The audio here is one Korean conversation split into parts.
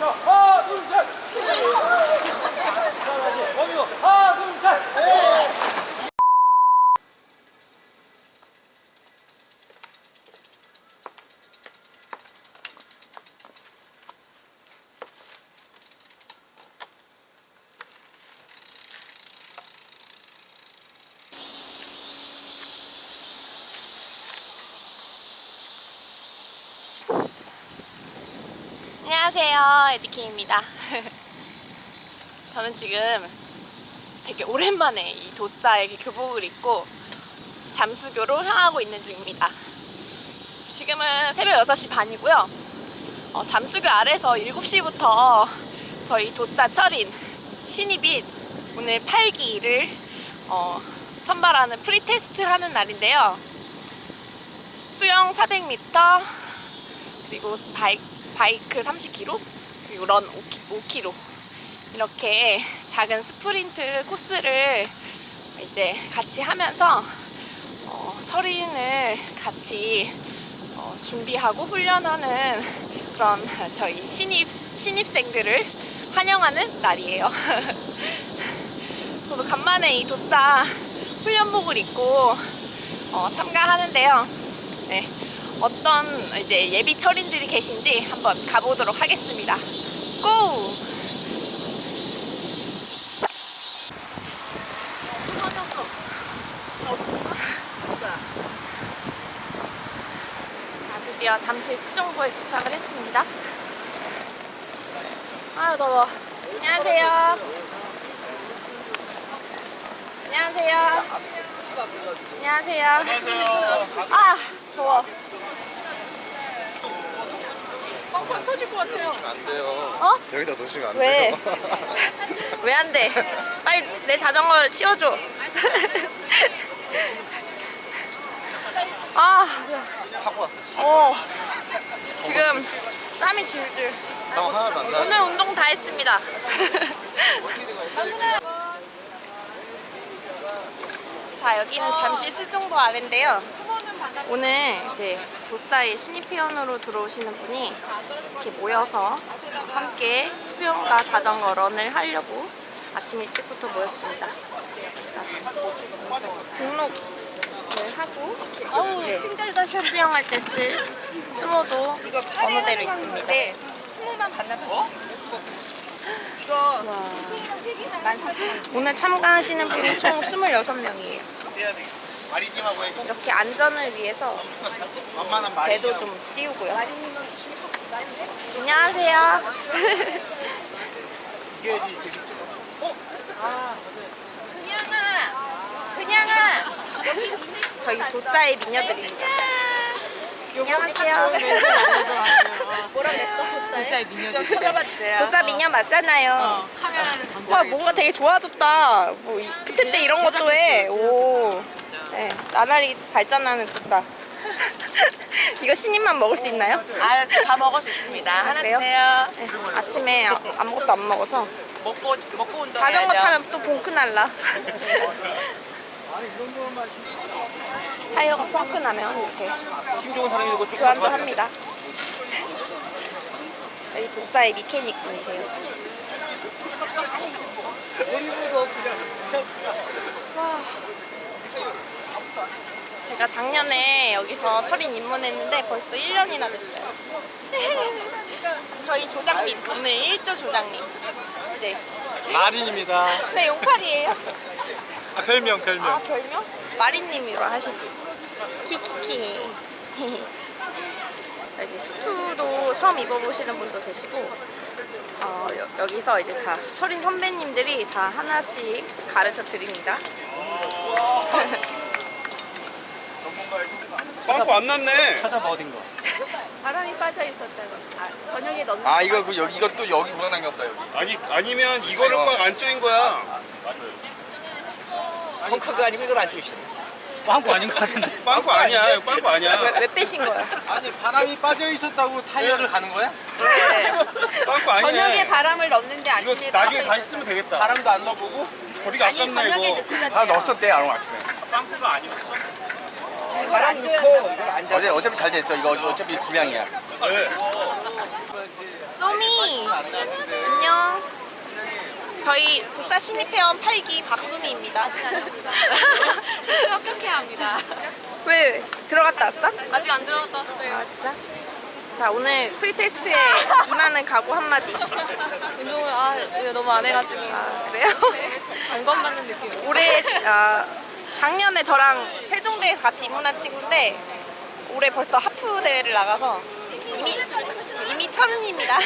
자, 하나, 둘, 셋. 자, 다시. 원이고. 하나, 둘, 셋. 안녕하세요. 에디킹입니다. 저는 지금 되게 오랜만에 이 도사의 교복을 입고 잠수교로 향하고 있는 중입니다. 지금은 새벽 6시 반이고요. 어, 잠수교 아래서 7시부터 저희 도사 철인 신입인 오늘 8기를 어, 선발하는 프리테스트 하는 날인데요. 수영 400m, 그리고 바이, 바이크 30km, 그리고 런 5km. 이렇게 작은 스프린트 코스를 이제 같이 하면서 어, 철인을 같이 어, 준비하고 훈련하는 그런 저희 신입, 신입생들을 환영하는 날이에요. 저도 간만에 이 도사 훈련복을 입고 어, 참가하는데요. 네, 어떤 이제 예비 철인들이 계신지 한번 가보도록 하겠습니다. 고! 자, 드디어 잠실 수정구에 도착을 했습니다. 아 더워. 안녕하세요. 안녕하세요. 안녕하세요. 아 더워. 빵빵 터질 것 같아요. 안 돼요. 어? 여기다 놓으시면 안 왜? 돼요. 왜 안 돼? 빨리 내 자전거를 치워줘. 아, 타고 왔어 지금. 어. 지금 땀이 줄줄. 형 하나도 안 나. 오늘 운동 다 했습니다. 자, 여기는 잠시 수중도 아래인데요. 오늘 이제 보사의 신입 회원으로 들어오시는 분이 이렇게 모여서 함께 수영과 자전거 런을 하려고 아침 일찍부터 모였습니다. 자, 등록을 하고 이제 수영할 때 쓸 수모도 번호대로 있습니다. 네. 스모만 반납하시면 이거 오늘 참가하시는 분이 총 26명이에요. 마리님하고 해. 이렇게 안전을 위해서 만만한 배도 좀 띄우고요. 안녕하세요. 이게 되게 그냥아 그냥아 저희 도사의 미녀들입니다. 안녕하세요. 뭐라 그랬어 도사의 미녀 좀 쳐다봐 주세요. 도사 미녀 맞잖아요. 와 뭔가 되게 좋아졌다. 뭐 이, 끝에 때 이런 것도 해. 오. 네, 나날이 발전하는 도사. 이거 신입만 먹을 수 있나요? 아 다 먹을 수 있습니다. 하나 그래요? 드세요. 네, 아침에 아, 아무것도 안 먹어서 먹고 먹고 운동해야죠. 자전거 타면 또 봉크 날라. 타이어가 나면 이렇게 힘 좋은 사람이 되고 조금 교환도 합니다. 여기 독사의 미케닉 분이세요. 와. 제가 작년에 여기서 철인 입문했는데 벌써 1년이나 됐어요. 저희 조장님, 오늘 1조 조장님. 이제 마린입니다. 네, 용팔이에요. 아, 별명, 별명. 아, 별명? 마린님으로 하시지. 키키키. 여기 수투도 처음 입어보시는 분도 계시고, 어, 여, 기서 이제 다 철인 선배님들이 다 하나씩 가르쳐 드립니다. 빵꾸 안 났네. 찾아봐, 어딘가. 바람이 빠져 있었다고. 아, 저녁에 넣는 아 이거 그 여기 이것도 여기 문어 남겼다 여기. 아니 아니면 이거를 꽉 안 조인 거야. 펑크가 아니고 이걸 안 조이시네. 빵꾸 아닌 것 같은데. 빵꾸 아니야. 이거 빵꾸 왜, 아니야. 왜 빼신 거야? 아니 바람이 빠져 있었다고 타이어를 가는 거야? 빵꾸 아니네. 저녁에 바람을 넣는데 이거 아침에 나중에 다시. 쓰면 되겠다. 바람도 안 넣어보고? 거리가 아니, 아깝네 저녁에 이거. 넣고 잤대요. 아 넣었었대 아롱 아침에. 빵꾸가 아니었어. 바람 넣고 어제 어차피 잘 됐어 이거 어차피 불량이야. 왜? 쏘미 안 나는데. 안녕. 저희 도사 신입회원 8기 박수미입니다. 합격 합니다. 왜 들어갔다 왔어? 아직 안 들어갔다 왔어요. 아 진짜? 자 오늘 프리테스트에 임하는 각오 한마디. 운동을 아 이거 너무 안 해가지고 아 그래요? 점검 받는 느낌. 올해 아, 작년에 저랑 세종대에서 같이 입문한 친구인데 올해 벌써 하프 대회를 나가서 이미 이미 철은입니다.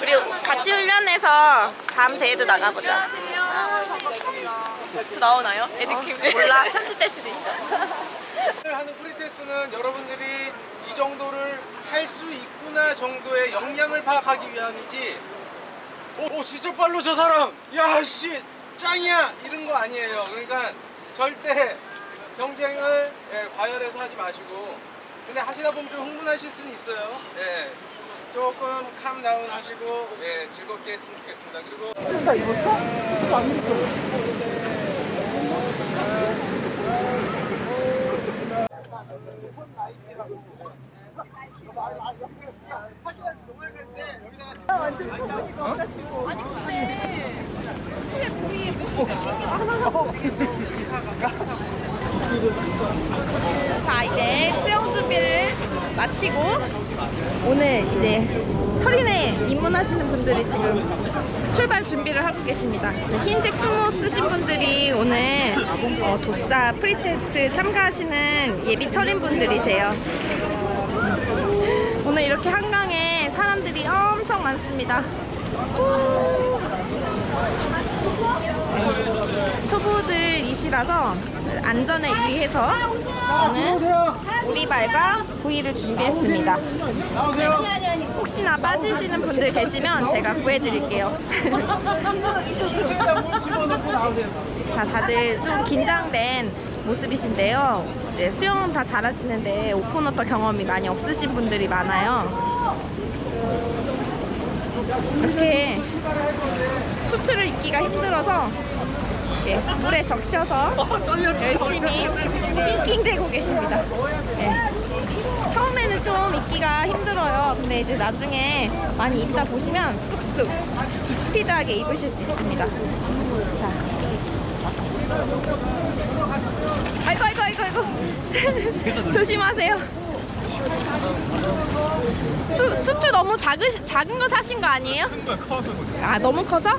우리 같이 훈련해서 다음 대회도 나가보자. 저 나오나요? 에디킴. 몰라 편집될 수도 있어. 오늘 하는 프리테스트는 여러분들이 이 정도를 할 수 있구나 정도의 역량을 파악하기 위함이지. 오, 오 진짜 빨로 저 사람. 야 씨, 짱이야 이런 거 아니에요. 그러니까 절대 경쟁을 예, 과열해서 하지 마시고. 근데 하시다 보면 좀 흥분하실 수는 있어요. 예. 조금 캄다운 하시고 예, 즐겁게 했으면 좋겠습니다. 그리고 자 이제 수영 준비를 마치고 오늘 이제 철인에 입문하시는 분들이 지금 출발 준비를 하고 계십니다. 흰색 수모 쓰신 분들이 오늘 어, 도사 프리테스트 참가하시는 예비 철인 분들이세요. 오늘 이렇게 한강에 사람들이 엄청 많습니다. 후. 초보들이시라서 안전에 유의해서 저는 오리발과 부위를 준비했습니다. 혹시나 빠지시는 분들 계시면 제가 구해드릴게요. 자, 다들 좀 긴장된 모습이신데요. 이제 수영은 다 잘하시는데 오픈워터 경험이 많이 없으신 분들이 많아요. 이렇게 수트를 입기가 힘들어서 이렇게 물에 적셔서 열심히 낑낑대고 계십니다. 예. 좀 입기가 힘들어요. 근데 이제 나중에 많이 입다 보시면 쑥쑥 스피드하게 입으실 수 있습니다. 자. 아이고 아이고 아이고 아이고 조심하세요. 수, 수트 너무 작으, 작은 거 사신 거 아니에요? 아 너무 커서?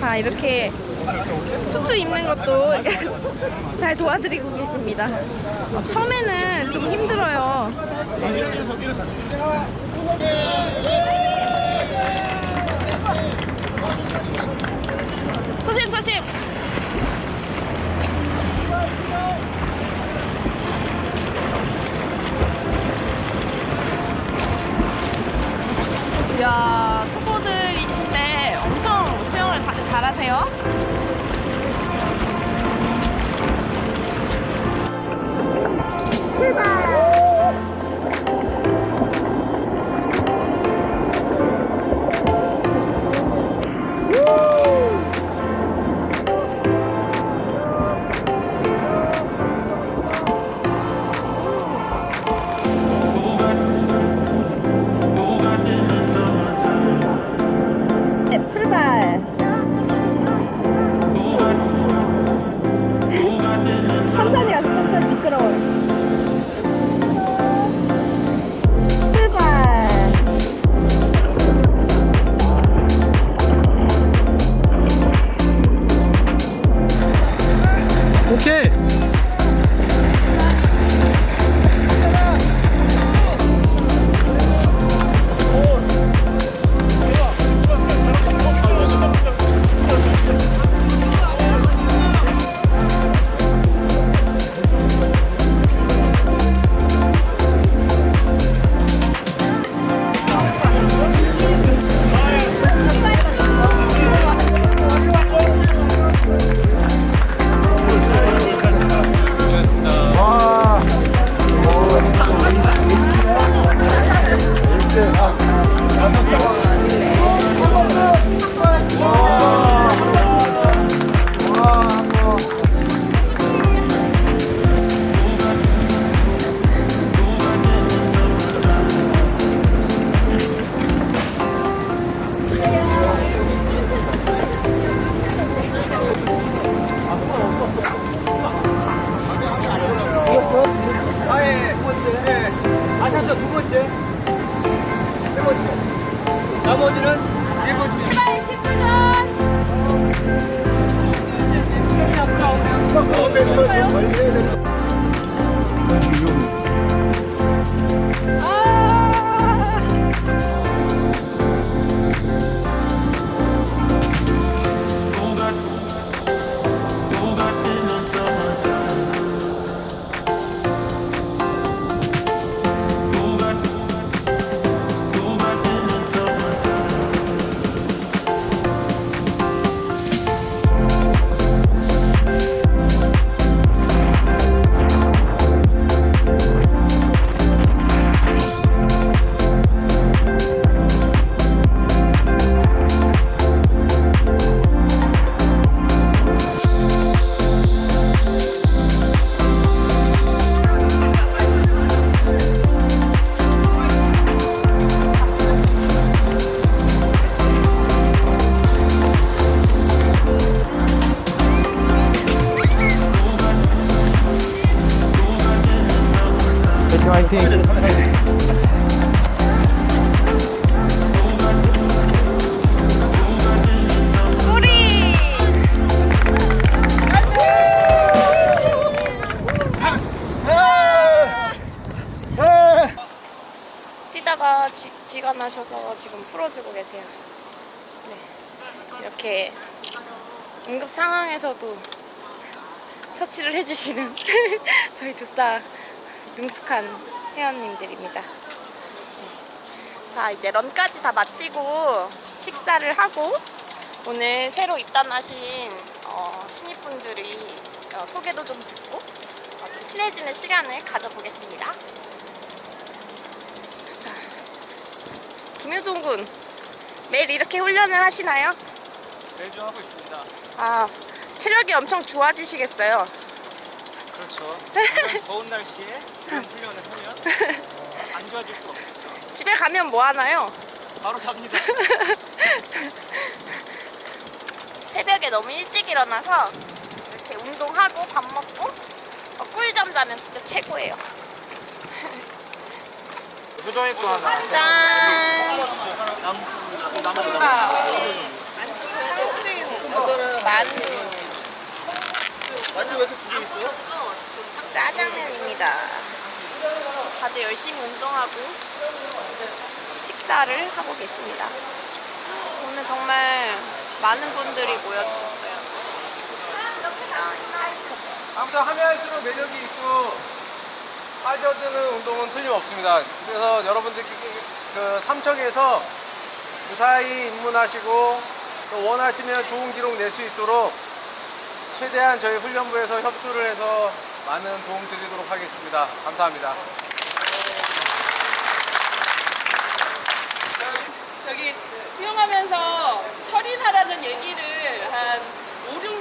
자 이렇게 수트 입는 것도 잘 도와드리고 계십니다. 어, 처음에는 좀 힘들어요. 조심 조심. 이야 초보들이신데 엄청 수영을 다들 잘하세요. 나머지는 네 번째. 출발 10분 뛰다가 지, 지가 나셔서 지금 풀어주고 계세요. 네. 이렇게 응급 상황에서도 처치를 해주시는 저희 두싸 능숙한 회원님들입니다. 네. 자 이제 런까지 다 마치고 식사를 하고 오늘 새로 입단하신 어, 신입분들이 어, 소개도 좀 듣고 어, 좀 친해지는 시간을 가져보겠습니다. 김효동 군 매일 이렇게 훈련을 하시나요? 매주 하고 있습니다. 아 체력이 엄청 좋아지시겠어요. 그렇죠. 더운 날씨에 이런 훈련을 하면 어, 안 좋아질 수 없죠. 집에 가면 뭐 하나요? 바로 잡니다. 새벽에 너무 일찍 일어나서 이렇게 운동하고 밥 먹고 어, 꿀잠 자면 진짜 최고예요. 표정이 또 하나. 짠. 만두. 완전 왜 이렇게 두개 있어요? 짜장면입니다. 다들 열심히 운동하고 식사를 하고 계십니다. 오늘 정말 많은 분들이 모여주셨어요. 아무튼 하면 할수록 매력이 있고 빠져드는 운동은 틀림없습니다. 그래서 여러분들께 그 삼척에서 무사히 입문하시고 또 원하시면 좋은 기록 낼 수 있도록 최대한 저희 훈련부에서 협조를 해서 많은 도움 드리도록 하겠습니다. 감사합니다. 저기 수영하면서 한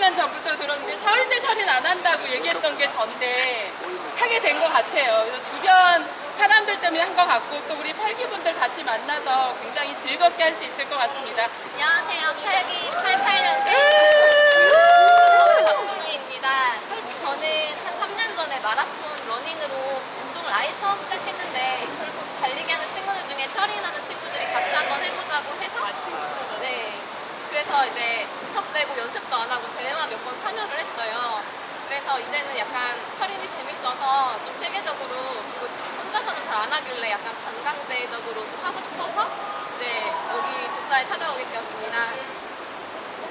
5, 6년 전부터 들었는데 절대 철인 안 한다고 얘기했던 게 전데 하게 된 것 같아요. 그래서 주변 사람들 때문에 한 것 같고 또 우리 팔기분들 같이 만나서 굉장히 즐겁게 할 수 있을 것 같습니다. 안녕하세요. 8기 88년생 박수루입니다. 저는 한 3년 전에 마라톤 러닝으로 운동을 아예 처음 시작했는데 달리기 하는 친구들 중에 철인하는 친구들이 같이 한번 해보자고. 그래서 이제 무턱대고 연습도 안 하고 대회만 몇 번 참여를 했어요. 그래서 이제는 약간 철인이 재밌어서 좀 체계적으로 그리고 혼자서는 잘 안 하길래 약간 반강제적으로 좀 하고 싶어서 이제 여기 도사에 찾아오게 되었습니다.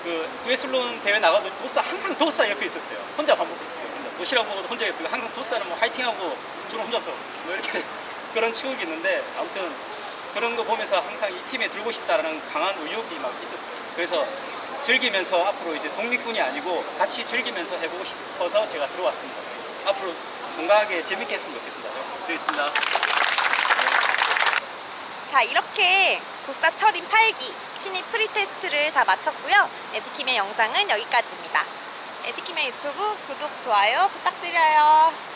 그 두에슬론 대회 나가도 도사 항상 도사 옆에 있었어요. 혼자 밥 먹고 있어요. 도시락 먹어도 혼자 옆에 항상 도사는 뭐 화이팅하고 주로 혼자서 뭐 이렇게 그런 추억이 있는데 아무튼 그런 거 보면서 항상 이 팀에 들고 싶다라는 강한 의욕이 막 있었어요. 그래서 즐기면서 앞으로 이제 독립군이 아니고 같이 즐기면서 해보고 싶어서 제가 들어왔습니다. 앞으로 건강하게 재밌게 했으면 좋겠습니다. 네, 부탁드리겠습니다. 자 이렇게 도사 철인 8기 신입 프리테스트를 다 마쳤고요. 에디킴의 영상은 여기까지입니다. 에디킴의 유튜브 구독, 좋아요 부탁드려요.